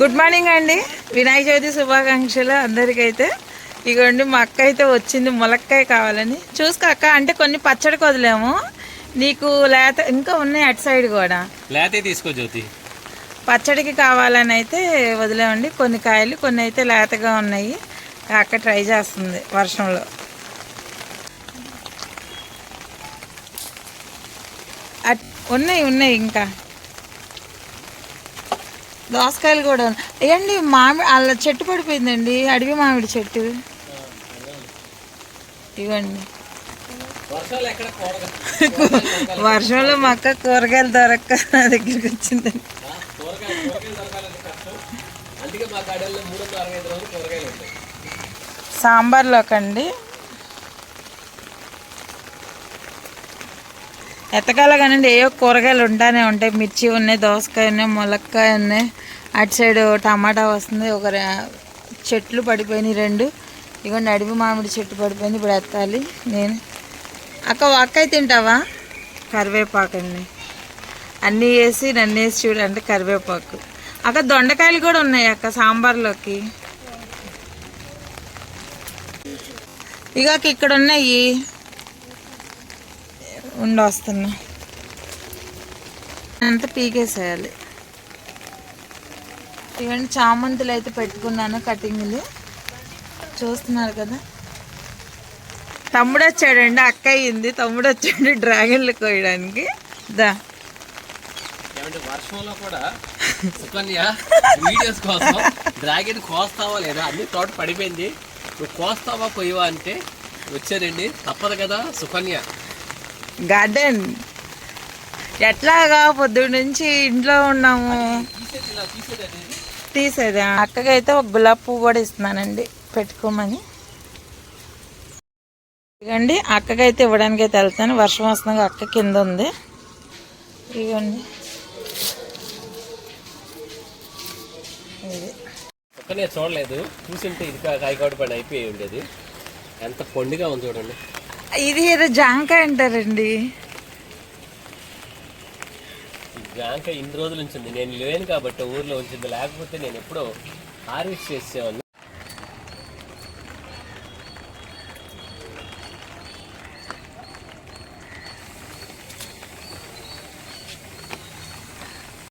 Good morning అండి. వినాయక చవితి శుభాకాంక్షలు అందరికైతే. ఇగోండి మా అక్క అయితే వచ్చింది ములక్కాయ కావాలని. చూసుకో అక్క అంటే కొన్ని పచ్చడికి వదిలేము నీకు లేత ఇంకా ఉన్నాయి అటు సైడ్ కూడా. లేతే తీసుకో జ్యోతి. పచ్చడికి కావాలని అయితే వదిలేమండి. కొన్ని కాయలు కొన్ని అయితే లేతగా ఉన్నాయి. అక్క ట్రై చేస్తుంది వర్షంలో. ఉన్నాయి ఉన్నాయి ఇంకా. దోసకాయలు కూడా ఏండి మామిడి అలా చెట్టు పడిపోయిందండి. అడవి మామిడి చెట్టు. ఇవ్వండి. వర్షాలు ఎక్కడ వర్షంలో మా అక్క కూరగాయలు దొరక్క నా దగ్గరికి వచ్చిందండి కూరగాయలు కూరగాయలు దొరకాలంటే కష్టం అందుకే మా గార్డెన్లో మూడు వందల అరవై ఐదు రోజులు కూరగాయలు ఉంటాయి సాంబార్లోకండి ఎత్తకాల కానండి ఏవో కూరగాయలు ఉంటానే ఉంటాయి. మిర్చి ఉన్నాయి దోసకాయ ఉన్నాయి ములక్కాయ ఉన్నాయి. అటు సైడ్ టమాటా వస్తుంది ఒక చెట్లు పడిపోయినాయి రెండు. ఇగోండి అడవి మామిడి చెట్టు పడిపోయింది ఇప్పుడు ఎత్తాలి. నేను అక్క వాక్కాయ తింటావా? కరివేపాకండి. అన్నీ వేసి నన్ను వేసి చూడండి కరివేపాకు. అక్క దొండకాయలు కూడా ఉన్నాయి అక్క సాంబార్లోకి. ఇక ఇక్కడ ఉన్నాయి. ఉండొస్తున్నా అంతా పీకేసేయాలి. ఇవన్నీ చామంతులు అయితే పెట్టుకున్నాను కటింగ్లు. చూస్తున్నారు కదా. తమ్ముడు వచ్చాడండి అక్క అయింది తమ్ముడు వచ్చాడు డ్రాగన్లు కోయడానికి. దా. వర్షంలో కూడా సుకన్య వీడియోస్ కోసం డ్రాగన్ కోస్తావా లేదా? అన్ని తోట పడిపోయింది. నువ్వు కోస్తావా కొయ్యవా అంటే వచ్చారండి తప్పదు కదా సుకన్య. గార్డెన్. ఎట్లాగా పొద్దున్న నుంచి ఇంట్లో ఉన్నాము. తీసేది? ఇలా అక్కకైతే ఒక గులాబీ పువ్వు కూడా ఇస్తున్నానండి పెట్టుకోమని. ఇదిగండి అక్కకైతే ఇవ్వడానికి అయితే వెళ్తాను. వర్షం వస్తుంది అక్క కింద ఉంది. ఇదిగోండి. ఇది. చూడలేదు. చూసింటే ఇది కా- పని అయిపోయి ఉండేది. ఎంత పొండిగా ఉంది చూడండి. ఇది ఏదో జాంకాయ అంటారండి. జాంకాయ ఇన్ని రోజులు ఉంచింది నేను లేను కాబట్టి ఊర్లో ఉంచింది. లేకపోతే నేను ఎప్పుడో హార్వెస్ట్ చేసేవాడిని.